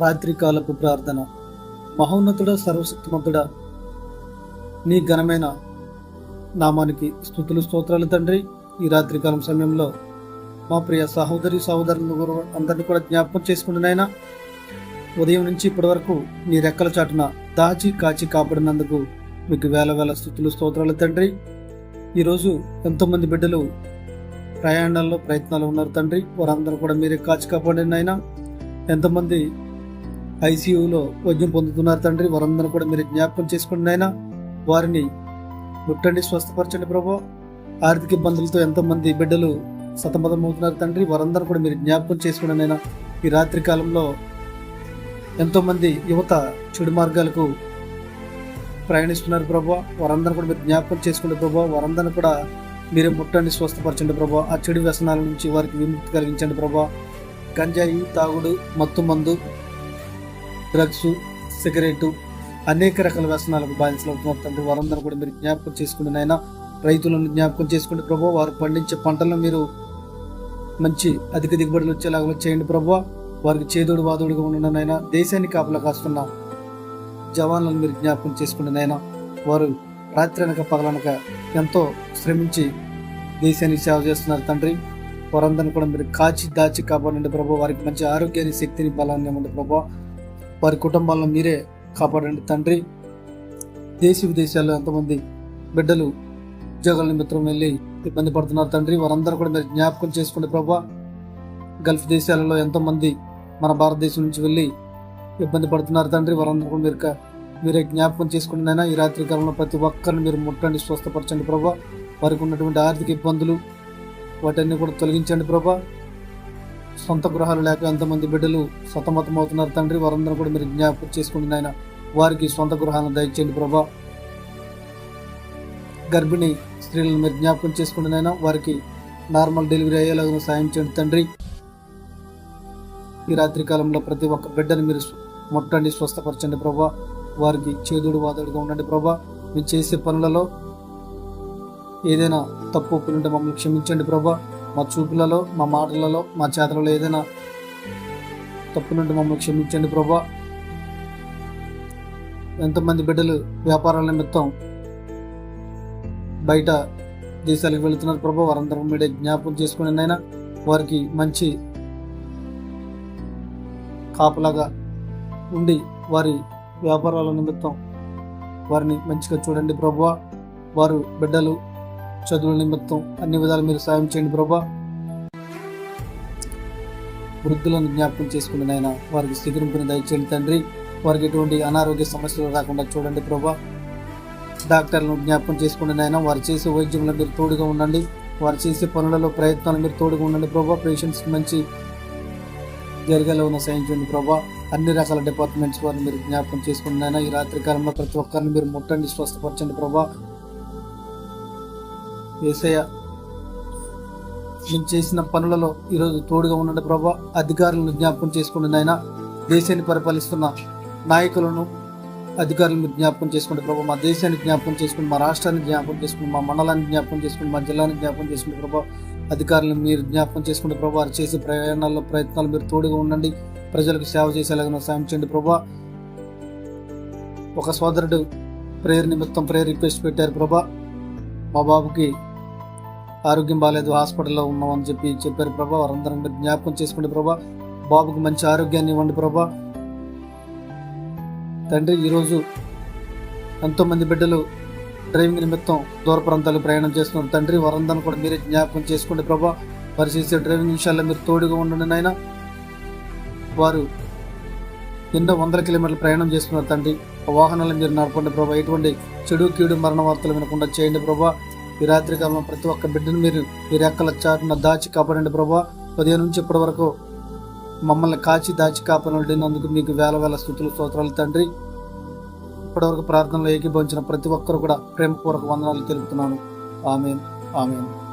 రాత్రికాలపు ప్రార్థన. మహోన్నతుడ సర్వశక్తిమంతుడ నీ ఘనమైన నామానికి స్థుతులు స్తోత్రాలు తండ్రి. ఈ రాత్రికాలం సమయంలో మా ప్రియ సహోదరి సహోదరులు అందరినీ కూడా జ్ఞాపకం చేసుకుంటున్నాయినా ఉదయం నుంచి ఇప్పటి వరకు నీ రెక్కల చాటున దాచి కాచి కాపాడినందుకు మీకు వేల వేల స్థుతులు స్తోత్రాలు తండ్రి. ఈరోజు ఎంతోమంది బిడ్డలు ప్రయాణాల్లో ప్రయత్నాలు ఉన్నారు తండ్రి. వారందరూ కూడా మీరే కాచి కాపాడండి అయినా ఎంతమంది ఐసీయూలో వైద్యం పొందుతున్నారు తండ్రి. వారందరూ కూడా మీరు జ్ఞాపకం చేసుకోండి అయినా వారిని ముట్టండి స్వస్థపరచండి ప్రభు. ఆర్థిక ఇబ్బందులతో ఎంతోమంది బిడ్డలు సతమతమవుతున్నారు తండ్రి. వారందరూ కూడా మీరు జ్ఞాపకం చేసుకోండి అయినా ఈ రాత్రి కాలంలో ఎంతోమంది యువత చెడు మార్గాలకు ప్రయాణిస్తున్నారు ప్రభు. వారందరూ కూడా మీరు జ్ఞాపకం చేసుకోండి ప్రభు. వారందరూ కూడా మీరే ముట్టండి స్వస్థపరచండి ప్రభా. ఆ చెడు వ్యసనాల నుంచి వారికి విముక్తి కలిగించండి ప్రభా. గంజాయి తాగుడు మత్తు మందు డ్రగ్స్ సిగరెట్ అనేక రకాల వ్యసనాలకు బాధితులు అవుతున్నారు తండ్రి వారందరూ కూడా మీరు జ్ఞాపకం చేసుకుంటే నాయన. రైతులను జ్ఞాపకం చేసుకుంటే ప్రభు. వారు పండించే పంటలను మీరు మంచి అధిక దిగుబడులు వచ్చేలాగా చేయండి ప్రభు. వారికి చేదోడు వాదోడుగా ఉన్న దేశాన్ని కాపలా కాస్తున్న జవాన్లను మీరు జ్ఞాపకం చేసుకుని నాయన. వారు రాత్రి పగలనక ఎంతో శ్రమించి దేశానికి సేవ చేస్తున్నారు తండ్రి. వారందరిని కూడా మీరు కాచి దాచి కాపాడండి ప్రభు. వారికి మంచి ఆరోగ్యాన్ని శక్తిని బలాన్ని ఇవ్వండి ప్రభు. వారి కుటుంబాలను మీరే కాపాడండి. తండ్రి దేశ విదేశాల్లో ఎంతమంది బిడ్డలు ఉద్యోగాల నిమిత్తం వెళ్ళి ఇబ్బంది పడుతున్నారు. తండ్రి వారందరూ కూడా మీరు జ్ఞాపకం చేసుకోండి ప్రభా. గల్ఫ్ దేశాలలో ఎంతోమంది మన భారతదేశం నుంచి వెళ్ళి ఇబ్బంది పడుతున్నారు. తండ్రి వారందరూ కూడా మీరు మీరే జ్ఞాపకం చేసుకుని నైనా ఈ రాత్రి కాలంలో ప్రతి ఒక్కరిని మీరు ముట్టండి స్వస్థపరచండి ప్రభా. వారికి ఉన్నటువంటి ఆర్థిక ఇబ్బందులు వాటన్ని కూడా తొలగించండి ప్రభా. సొంత గృహాలు లేక ఎంతమంది బిడ్డలు సతమతమవుతున్నారు తండ్రి వారందరూ కూడా మీరు జ్ఞాపకం చేసుకుని నాయన. వారికి సొంత గృహాలను దయచేయండి ప్రభా. గర్భిణీ స్త్రీలను మీరు జ్ఞాపకం చేసుకుని నాయన. వారికి నార్మల్ డెలివరీ అయ్యేలాగా సాయం చేయండి తండ్రి. ఈ రాత్రి కాలంలో ప్రతి ఒక్క బిడ్డని మీరు ముట్టండి స్వస్థపరచండి ప్రభా. వారికి చేదుడు వాదడుగా ఉండండి ప్రభా. మీరు చేసే పనులలో ఏదైనా తప్పు ఒప్పులుంటే మమ్మల్ని క్షమించండి ప్రభా. మా చూపులలో మా మాటలలో మా చేతలలో ఏదైనా తప్పులుంటే మమ్మల్ని క్షమించండి ప్రభా. ఎంతమంది బిడ్డలు వ్యాపారాల నిమిత్తం బయట దేశాలకు వెళుతున్నారు ప్రభా. వారందరూ మీడే జ్ఞాపకం చేసుకుని అయినా వారికి మంచి కాపలాగా ఉండి వారి వ్యాపారాల నిమిత్తం వారిని మంచిగా చూడండి ప్రభువ వారు బిడ్డలు చదువుల నిమిత్తం అన్ని విధాలు మీరు సాయం చేయండి ప్రభా. వృద్ధులను జ్ఞాపకం చేసుకుని నాయన వారికి స్థితింపుని దయచేయండి తండ్రి. వారికి ఎటువంటి అనారోగ్య సమస్యలు రాకుండా చూడండి ప్రభా. డాక్టర్లను జ్ఞాపకం చేసుకుని నాయన వారు చేసే వైద్యంలో మీరు తోడుగా ఉండండి. వారు చేసే పనులలో ప్రయత్నాలు మీరు తోడుగా ఉండండి ప్రభా. పేషెంట్స్ మంచి జరిగేలా ఉన్న సాయం చేయండి ప్రభా. అన్ని రకాల డిపార్ట్మెంట్స్ వారిని మీరు జ్ఞాపకం చేసుకుని నాయన ఈ రాత్రి కాలంలో ప్రతి ఒక్కరిని మీరు ముట్టండి స్వస్థపరచండి ప్రభా. ఏసయ్య మేము చేసిన పనులలో ఈరోజు తోడుగా ఉండండి ప్రభా. అధికారులను జ్ఞాపకం చేసుకుని నాయన. దేశాన్ని పరిపాలిస్తున్న నాయకులను అధికారులను జ్ఞాపకం చేసుకోండి ప్రభా. మా దేశాన్ని జ్ఞాపకం చేసుకుని మా రాష్ట్రాన్ని జ్ఞాపకం చేసుకుని మా మండలాన్ని జ్ఞాపకం చేసుకుని మా జిల్లాని జ్ఞాపకం చేసుకుని ప్రభా. అధికారులను మీరు జ్ఞాపకం చేసుకుంటే ప్రభా. వారు చేసే ప్రయాణాల్లో ప్రయత్నాలు మీరు తోడుగా ఉండండి. ప్రజలకు సేవ చేసేలాగా సాయం చేయండి ప్రభా. ఒక సోదరుడు ప్రేయర్ నిమిత్తం ప్రేయర్ రిక్వెస్ట్ పెట్టారు ప్రభా. మా బాబుకి ఆరోగ్యం బాగాలేదు హాస్పిటల్లో ఉన్నామని చెప్పి చెప్పారు ప్రభా. వారందరం మీరు జ్ఞాపకం చేసుకోండి ప్రభా. బాబుకి మంచి ఆరోగ్యాన్ని ఇవ్వండి ప్రభా. తండ్రి ఈరోజు ఎంతోమంది బిడ్డలు డ్రైవింగ్ నిమిత్తం దూర ప్రాంతాలకు ప్రయాణం చేస్తున్నారు. తండ్రి వారందరిని కూడా మీరే జ్ఞాపకం చేసుకోండి ప్రభా. వారు చేసే డ్రైవింగ్ విషయాల్లో మీరు తోడుగా ఉండండి నాయన. వారు ఎన్నో వందల కిలోమీటర్లు ప్రయాణం చేస్తున్నారు తండ్రి. వాహనాలను మీరు నడపండి ప్రభా. ఎటువంటి చెడు కీడు మరణ వార్తలు వినకుండా చేయండి ప్రభా. ఈ రాత్రి ప్రతి ఒక్క బిడ్డను మీరు మీ రెక్కల చాటున దాచి కాపాడండి ప్రభా. ఉదయం నుంచి ఇప్పటి వరకు మమ్మల్ని కాచి దాచి కాపాడినందుకు మీకు వేల వేల స్థుతులు స్తోత్రాలు తండ్రి. ఇప్పటివరకు ప్రార్థనలో ఏకీభవించిన ప్రతి ఒక్కరు కూడా ప్రేమపూర్వక వందనాలు తెలుపుతున్నాను. ఆమె ఆమెను.